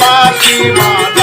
বাসি বাঁধ।